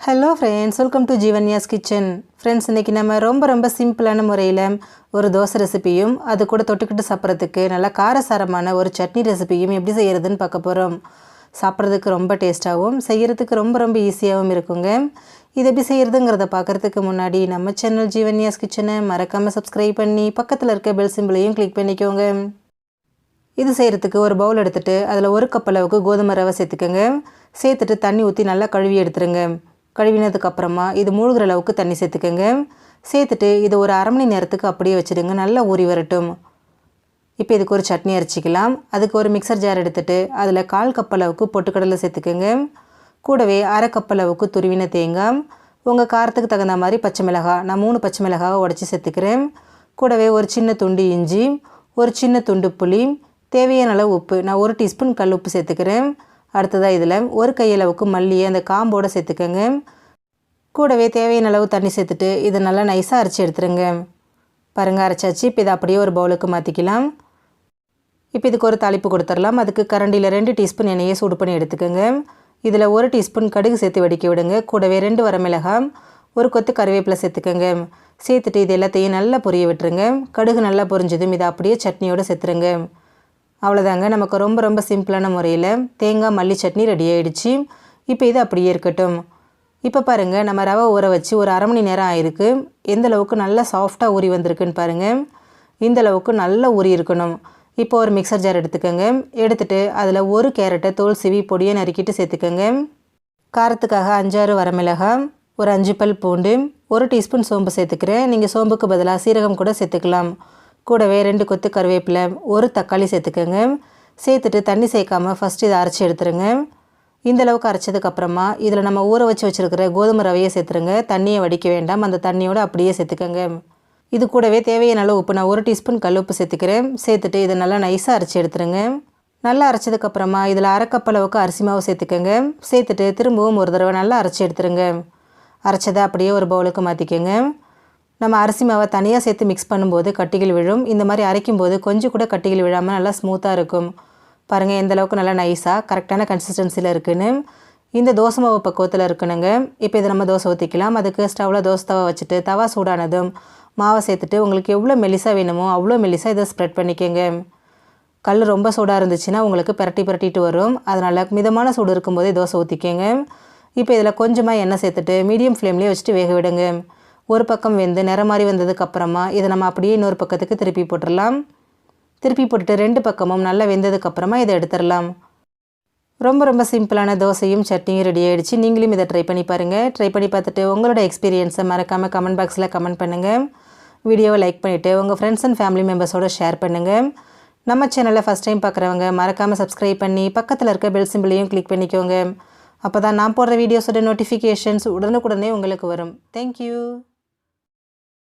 Hello friends welcome to Jeevanya's kitchen friends இன்றைக்கி நம்ம ரொம்ப ரொம்ப சிம்பிளான முறையில் ஒரு தோசை ரெசிபியும் அது கூட தொட்டுக்கிட்டு சாப்பிட்றதுக்கு நல்லா காரசாரமான ஒரு சட்னி ரெசிபியும் எப்படி செய்கிறதுன்னு பார்க்க போகிறோம் சாப்பிட்றதுக்கு ரொம்ப டேஸ்ட்டாகவும் செய்கிறதுக்கு ரொம்ப ரொம்ப ஈஸியாகவும் இருக்குங்க. இது எப்படி செய்கிறதுங்கிறத பார்க்குறதுக்கு முன்னாடி நம்ம சேனல் ஜீவன்யாஸ் கிச்சனை மறக்காமல் சப்ஸ்கிரைப் பண்ணி பக்கத்தில் இருக்க பெல் சிம்பிளையும் கிளிக் பண்ணிக்கோங்க. இது செய்கிறதுக்கு ஒரு பவுல் எடுத்துகிட்டு அதில் ஒரு கப் அளவுக்கு கோதுமை ரவை சேர்த்துக்கோங்க. சேர்த்துட்டு தண்ணி ஊற்றி நல்லா கழுவி எடுத்துருங்க. கழுவினதுக்கு அப்புறமா இது மூழ்கிற அளவுக்கு தண்ணி சேர்த்துக்கோங்க. சேர்த்துட்டு இது ஒரு அரை மணி நேரத்துக்கு அப்படியே வச்சுடுங்க. நல்லா ஊறி வரட்டும். இப்போ இதுக்கு ஒரு சட்னி அரைச்சிக்கலாம். அதுக்கு ஒரு மிக்சர் ஜார் எடுத்துகிட்டு அதில் கால் கப் அளவுக்கு பொட்டுக்கடலை சேர்த்துக்கோங்க. கூடவே அரை கப் அளவுக்கு துருவின தேங்காய். உங்கள் காரத்துக்கு தகுந்த மாதிரி பச்சை மிளகாய். நான் மூணு பச்சை மிளகாவை உடச்சி சேர்த்துக்கிறேன். கூடவே ஒரு சின்ன துண்டு இஞ்சி ஒரு சின்ன துண்டு புளி தேவையான அளவு உப்பு. நான் ஒரு டீஸ்பூன் கல் உப்பு சேர்த்துக்கிறேன். அடுத்ததாக இதில் ஒரு கையளவுக்கு மல்லியை அந்த காம்போடு சேர்த்துக்கோங்க. கூடவே தேவையான அளவு தண்ணி சேர்த்துட்டு இதை நல்லா நைஸாக அரைச்சி எடுத்துருங்க. பாருங்கள் அரைச்சாச்சு. இப்போ இதை அப்படியே ஒரு பவுலுக்கு மாற்றிக்கலாம் இப்போ இதுக்கு ஒரு தாளிப்பு கொடுத்துடலாம். அதுக்கு கரண்டியில் ரெண்டு டீஸ்பூன் எண்ணெயை சூடு பண்ணி எடுத்துக்கோங்க. இதில் ஒரு டீஸ்பூன் கடுகு சேர்த்து வடிக்க விடுங்க. கூடவே ரெண்டு வரமிளகாய் ஒரு கொத்து கருவேப்பிலை சேர்த்துக்கோங்க. சேர்த்துட்டு இது எல்லாத்தையும் நல்லா பொரிய விட்டுருங்க. கடுகு நல்லா பொரிஞ்சதும் இதை அப்படியே சட்னியோடு சேர்த்துருங்க. அவ்வளோதாங்க நமக்கு ரொம்ப ரொம்ப சிம்பிளான முறையில் தேங்காய் மல்லி சட்னி ரெடி ஆகிடுச்சு இப்போ இது அப்படியே இருக்கட்டும். இப்போ பாருங்கள் நம்ம ரவை ஊற வச்சு ஒரு அரை மணி நேரம் ஆயிருக்கு. எந்த அளவுக்கு நல்லா சாஃப்டாக ஊறி வந்திருக்குன்னு பாருங்கள் இந்த அளவுக்கு நல்லா ஊறி இருக்கணும். இப்போ ஒரு மிக்சர் ஜார் எடுத்துக்கோங்க. எடுத்துகிட்டு அதில் ஒரு கேரட்டை தோல் சிவி பொடியை நறுக்கிட்டு சேர்த்துக்கோங்க. காரத்துக்காக அஞ்சாறு வரமிளகாய் ஒரு அஞ்சு பல் பூண்டு ஒரு டீஸ்பூன் சோம்பு சேர்த்துக்கிறேன். நீங்கள் சோம்புக்கு பதிலாக சீரகம் கூட சேர்த்துக்கலாம். கூடவே ரெண்டு கொத்து கருவேப்பிலை ஒரு தக்காளி சேர்த்துக்கோங்க. சேர்த்துட்டு தண்ணி சேர்க்காமல் ஃபஸ்ட்டு இதை அரைச்சி எடுத்துருங்க. இந்த அளவுக்கு அரைச்சதுக்கப்புறமா இதில் நம்ம ஊற வச்சு வச்சுருக்கிற கோதுமை ரவையை சேர்த்துருங்க. தண்ணியை வடிக்க வேண்டாம். அந்த தண்ணியோடு அப்படியே சேர்த்துக்கோங்க. இது கூடவே தேவையான அளவு உப்பு நான் ஒரு டீஸ்பூன் கல் உப்பு சேர்த்துக்கிறேன். சேர்த்துட்டு இதை நல்லா நைஸாக அரைச்சி எடுத்துருங்க. நல்லா அரைச்சதுக்கப்புறமா இதில் அரைக்கப்பளவுக்கு அரிசி மாவு சேர்த்துக்கோங்க. சேர்த்துட்டு திரும்பவும் ஒரு தடவை நல்லா அரைச்சி எடுத்துருங்க. அரைச்சதை அப்படியே ஒரு பவுலுக்கு மாற்றிக்கோங்க நம்ம அரிசி மாவை தனியாக சேர்த்து மிக்ஸ் பண்ணும்போது கட்டிகள் விழும். இந்த மாதிரி அரைக்கும் போது கொஞ்சம் கூட கட்டிகள் விழாமல் நல்லா ஸ்மூத்தாக இருக்கும். பாருங்கள் எந்த அளவுக்கு நல்லா நைஸாக கரெக்டான கன்சிஸ்டன்சியில் இருக்குன்னு. இந்த தோசை மாவு பக்குவத்தில் இருக்கணுங்க. இப்போ இதை நம்ம தோசை ஊற்றிக்கலாம் அதுக்கு ஸ்டவ்வில் தோசை தவா வச்சுட்டு தவா சூடானதும் மாவை சேர்த்துட்டு உங்களுக்கு எவ்வளோ மெலிசாக வேணுமோ அவ்வளோ மெலிசாக இதை ஸ்ப்ரெட் பண்ணிக்கோங்க. கல் ரொம்ப சூடாக இருந்துச்சுன்னா உங்களுக்கு பிரட்டி பிரட்டிட்டு வரும். அதனால் மிதமான சூடு இருக்கும்போதே தோசை ஊற்றிக்கோங்க இப்போ இதில் கொஞ்சமாக எண்ணெய் சேர்த்துட்டு மீடியம் ஃப்ளேம்லேயே வச்சுட்டு வேக விடுங்க. ஒரு பக்கம் வெந்து நிறம் மாதிரி வந்ததுக்கு அப்புறமா இதை நம்ம அப்படியே இன்னொரு பக்கத்துக்கு திருப்பி போட்டுடலாம். திருப்பி போட்டுட்டு ரெண்டு பக்கமும் நல்லா வெந்ததுக்கப்புறமா இதை எடுத்துடலாம். ரொம்ப ரொம்ப சிம்பிளான தோசையும் சட்னியும் ரெடி ஆகிடுச்சு நீங்களும் இதை ட்ரை பண்ணி பாருங்கள் ட்ரை பண்ணி பார்த்துட்டு உங்களோட எக்ஸ்பீரியன்ஸை மறக்காமல் கமெண்ட் பாக்ஸில் கமெண்ட் பண்ணுங்கள் வீடியோவை லைக் பண்ணிவிட்டு உங்கள் ஃப்ரெண்ட்ஸ் அண்ட் ஃபேமிலி மெம்பர்ஸோடு ஷேர் பண்ணுங்கள் நம்ம சேனலை ஃபஸ்ட் டைம் பார்க்குறவங்க மறக்காமல் சப்ஸ்கிரைப் பண்ணி பக்கத்தில் இருக்க பெல் சிம்பிளையும் கிளிக் பண்ணிக்கோங்க. அப்போ தான் நான் போடுற வீடியோஸோட நோட்டிஃபிகேஷன்ஸ் உடனுக்குடனே உங்களுக்கு வரும். தேங்க்யூ